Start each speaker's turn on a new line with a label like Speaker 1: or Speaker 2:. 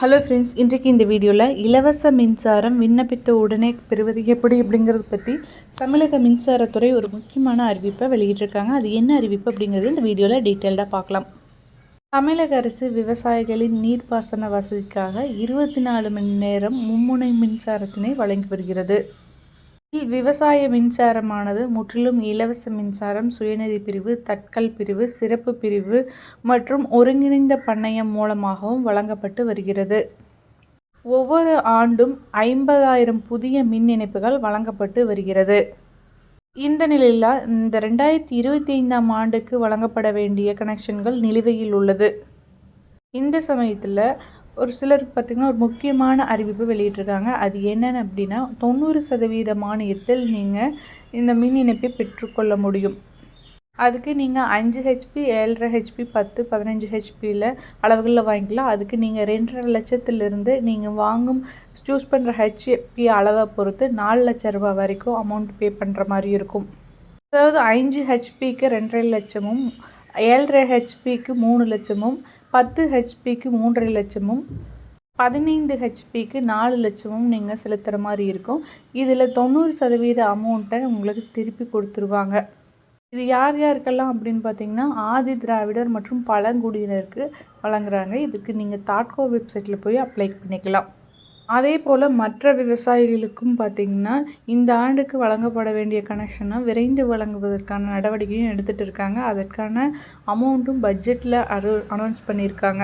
Speaker 1: Hello friends இன்றைக்கு இந்த வீடியோவில் இலவச மின்சாரம் விண்ணப்பித்த உடனே பெறுவது எப்படி அப்படிங்கிறத பற்றி தமிழக மின்சாரத்துறை ஒரு முக்கியமான அறிவிப்பை வெளியிட்டிருக்காங்க. அது என்ன அறிவிப்பு அப்படிங்கிறது இந்த வீடியோவில் டீட்டெயில்டாக பார்க்கலாம். தமிழக அரசு விவசாயிகளின் நீர்ப்பாசன வசதிக்காக இருபத்தி நாலு மணி நேரம் மும்முனை மின்சாரத்தினை வழங்கி வருகிறது. விவசாய மின்சாரமானது முற்றிலும் இலவச மின்சாரம் சுயநிதி பிரிவு தட்கல் பிரிவு சிறப்பு பிரிவு மற்றும் ஒருங்கிணைந்த பண்ணையம் மூலமாகவும் வழங்கப்பட்டு வருகிறது. ஒவ்வொரு ஆண்டும் ஐம்பதாயிரம் புதிய மின் இணைப்புகள் வழங்கப்பட்டு வருகிறது. இந்த நிலையில் இந்த ரெண்டாயிரத்தி இருபத்தி ஐந்தாம் ஆண்டுக்கு வழங்கப்பட வேண்டிய கனெக்ஷன்கள் நிலுவையில் உள்ளது. இந்த சமயத்தில் ஒரு சிலர் பார்த்திங்கன்னா ஒரு முக்கியமான அறிவிப்பு வெளியிட்டிருக்காங்க. அது என்னென்னு அப்படின்னா தொண்ணூறு சதவீத மானியத்தில் நீங்கள் இந்த மின் இணைப்பை பெற்றுக்கொள்ள முடியும். அதுக்கு நீங்கள் அஞ்சு ஹெச்பி ஏழரை ஹெச்பி பத்து பதினஞ்சு ஹெச்பியில் அளவுகளில் வாங்கிக்கலாம். அதுக்கு நீங்கள் ரெண்டரை லட்சத்துலேருந்து நீங்கள் வாங்கும் சூஸ் பண்ணுற ஹெச்பி அளவை பொறுத்து நாலு லட்ச ரூபாய் வரைக்கும் அமௌண்ட் பே பண்ணுற மாதிரி இருக்கும். அதாவது அஞ்சு ஹெச்பிக்கு ரெண்டரை லட்சமும் ஏழரை ஹெச்பிக்கு மூணு லட்சமும் பத்து ஹெச்பிக்கு மூன்றரை லட்சமும் பதினைந்து ஹெச்பிக்கு நாலு லட்சமும் நீங்கள் செலுத்துகிற மாதிரி இருக்கும். இதில் தொண்ணூறு சதவீத அமௌண்ட்டை உங்களுக்கு திருப்பி கொடுத்துருவாங்க. இது யார் யாருக்கெல்லாம் அப்படின்னு பார்த்தீங்கன்னா ஆதி திராவிடர் மற்றும் பழங்குடியினருக்கு வழங்குறாங்க. இதுக்கு நீங்கள் தாட்கோ வெப்சைட்டில் போய் அப்ளை பண்ணிக்கலாம். அதே போல் மற்ற விவசாயிகளுக்கும் பார்த்திங்கன்னா இந்த ஆண்டுக்கு வழங்கப்பட வேண்டிய கனெக்ஷனை விரைந்து வழங்குவதற்கான நடவடிக்கையும் எடுத்துகிட்டு இருக்காங்க. அதற்கான அமௌண்ட்டும் பட்ஜெட்டில் அரு அனௌன்ஸ் பண்ணியிருக்காங்க.